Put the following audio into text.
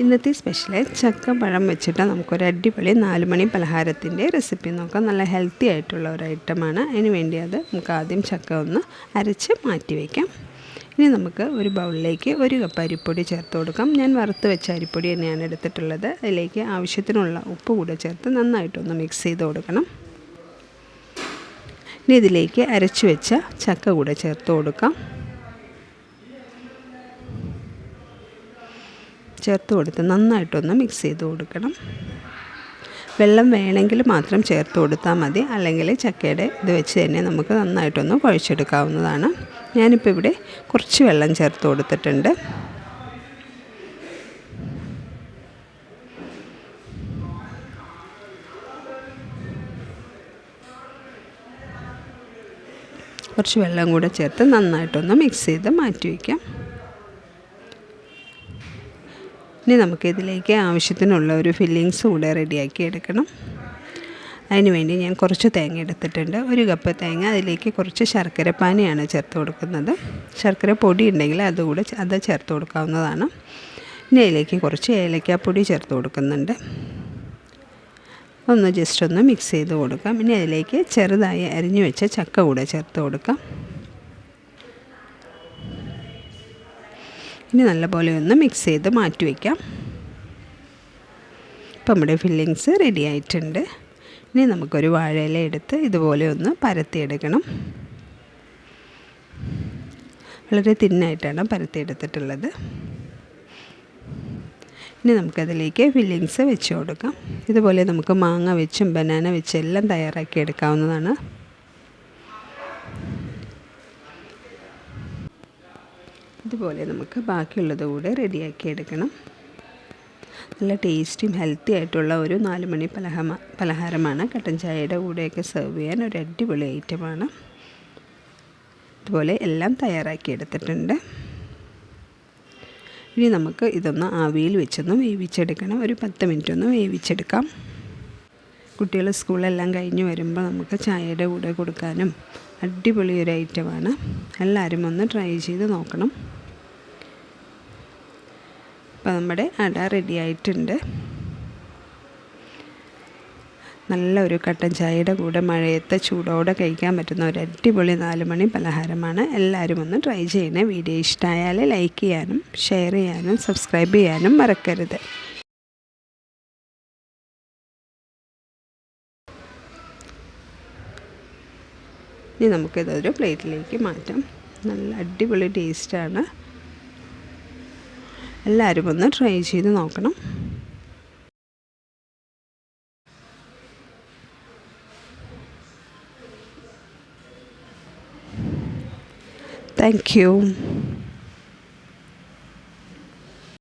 ഇന്നത്തെ സ്പെഷ്യൽ ചക്ക പഴം വെച്ചിട്ട് നമുക്കൊരു അടിപൊളി നാല് മണി പലഹാരത്തിന്റെ റെസിപ്പി നോക്കാം. നല്ല ഹെൽത്തി ആയിട്ടുള്ള ഒരു ഐറ്റമാണ്. അതിന് വേണ്ടി അത് നമുക്ക് ആദ്യം ചക്ക ഒന്ന് അരച്ച് മാറ്റി വയ്ക്കാം ഇനി നമുക്ക് ഒരു ബൗളിലേക്ക് ഒരു കപ്പ് അരിപ്പൊടി ചേർത്ത് കൊടുക്കാം. ഞാൻ വറുത്ത് വെച്ച അരിപ്പൊടി തന്നെയാണ് എടുത്തിട്ടുള്ളത്. അതിലേക്ക് ആവശ്യത്തിനുള്ള ഉപ്പ് കൂടെ ചേർത്ത് നന്നായിട്ടൊന്ന് മിക്സ് ചെയ്ത് കൊടുക്കണം. ഇനി ഇതിലേക്ക് അരച്ച് വെച്ച ചക്ക കൂടെ ചേർത്ത് കൊടുക്കാം. ചേർത്ത് കൊടുത്ത് നന്നായിട്ടൊന്ന് മിക്സ് ചെയ്ത് കൊടുക്കണം. വെള്ളം വേണമെങ്കിൽ മാത്രം ചേർത്ത് കൊടുത്താൽ മതി. അല്ലെങ്കിൽ ചക്കയുടെ ഇത് വെച്ച് തന്നെ നമുക്ക് നന്നായിട്ടൊന്ന് കുഴച്ചെടുക്കാവുന്നതാണ്. ഞാനിപ്പോൾ ഇവിടെ കുറച്ച് വെള്ളം ചേർത്ത് കൊടുത്തിട്ടുണ്ട്. കുറച്ച് വെള്ളം കൂടെ ചേർത്ത് നന്നായിട്ടൊന്ന് മിക്സ് ചെയ്ത് മാറ്റി വയ്ക്കാം. ഇനി നമുക്കിതിലേക്ക് ആവശ്യത്തിനുള്ള ഒരു ഫില്ലിങ്സ് കൂടെ റെഡിയാക്കി എടുക്കണം. അതിനുവേണ്ടി ഞാൻ കുറച്ച് തേങ്ങ എടുത്തിട്ടുണ്ട്. ഒരു കപ്പ് തേങ്ങ അതിലേക്ക് കുറച്ച് ശർക്കര പാനിയാണ് ചേർത്ത് കൊടുക്കുന്നത്. ശർക്കര പൊടി ഉണ്ടെങ്കിൽ അതുകൂടെ അത് ചേർത്ത് കൊടുക്കാവുന്നതാണ്. ഇനി അതിലേക്ക് കുറച്ച് ഏലക്കാപ്പൊടി ചേർത്ത് കൊടുക്കുന്നുണ്ട്. ഒന്ന് ജസ്റ്റ് ഒന്ന് മിക്സ് ചെയ്ത് കൊടുക്കാം. ഇനി അതിലേക്ക് ചെറുതായി അരിഞ്ഞു വെച്ച ചക്ക കൂടെ ചേർത്ത് കൊടുക്കാം. ഇനി നല്ലപോലെ ഒന്ന് മിക്സ് ചെയ്ത് മാറ്റി വയ്ക്കാം ഇപ്പം നമ്മുടെ ഫില്ലിങ്സ് റെഡി ആയിട്ടുണ്ട്. ഇനി നമുക്കൊരു വാഴയില എടുത്ത് ഇതുപോലെ ഒന്ന് പരത്തിയെടുക്കണം. വളരെ തിന്നായിട്ടാണ് പരത്തിയെടുത്തിട്ടുള്ളത്. ഇനി നമുക്കതിലേക്ക് ഫില്ലിങ്സ് വെച്ച് കൊടുക്കാം. ഇതുപോലെ നമുക്ക് മാങ്ങ വെച്ചും ബനാന വെച്ചും എല്ലാം തയ്യാറാക്കി എടുക്കാവുന്നതാണ്. ഇതുപോലെ നമുക്ക് ബാക്കിയുള്ളത് കൂടെ റെഡിയാക്കി എടുക്കണം. നല്ല ടേസ്റ്റിയും ഹെൽത്തി ആയിട്ടുള്ള ഒരു നാല് മണി പലഹമ പലഹാരമാണ്. കട്ടൻ ചായയുടെ കൂടെയൊക്കെ സെർവ് ചെയ്യാൻ ഒരു അടിപൊളി ഐറ്റമാണ് ഇതുപോലെ എല്ലാം തയ്യാറാക്കി എടുത്തിട്ടുണ്ട്. ഇനി നമുക്ക് ഇതൊന്ന് ആവിയിൽ വെച്ചൊന്ന് വേവിച്ചെടുക്കണം. ഒരു പത്ത് മിനിറ്റ് ഒന്ന് വേവിച്ചെടുക്കാം. കുട്ടികൾ സ്കൂളെല്ലാം കഴിഞ്ഞ് വരുമ്പോൾ നമുക്ക് ചായയുടെ കൂടെ കൊടുക്കാനും അടിപൊളി ഒരു ഐറ്റമാണ് എല്ലാവരും ഒന്ന് ട്രൈ ചെയ്ത് നോക്കണം. അപ്പോൾ നമ്മുടെ അട റെഡി ആയിട്ടുണ്ട്. നല്ല ഒരു കട്ടൻ ചായയുടെ കൂടെ മഴയത്തെ ചൂടോടെ കഴിക്കാൻ പറ്റുന്ന ഒരു അടിപൊളി നാല് മണി പലഹാരമാണ്. എല്ലാവരും ഒന്ന് ട്രൈ ചെയ്യണേ. വീഡിയോ ഇഷ്ടമായാൽ ലൈക്ക് ചെയ്യാനും ഷെയർ ചെയ്യാനും സബ്സ്ക്രൈബ് ചെയ്യാനും മറക്കരുത്. ഇനി നമുക്കിതൊരു പ്ലേറ്റിലേക്ക് മാറ്റാം. നല്ല അടിപൊളി ടേസ്റ്റാണ് എല്ലാവരും ഒന്ന് ട്രൈ ചെയ്ത് നോക്കണം. Thank you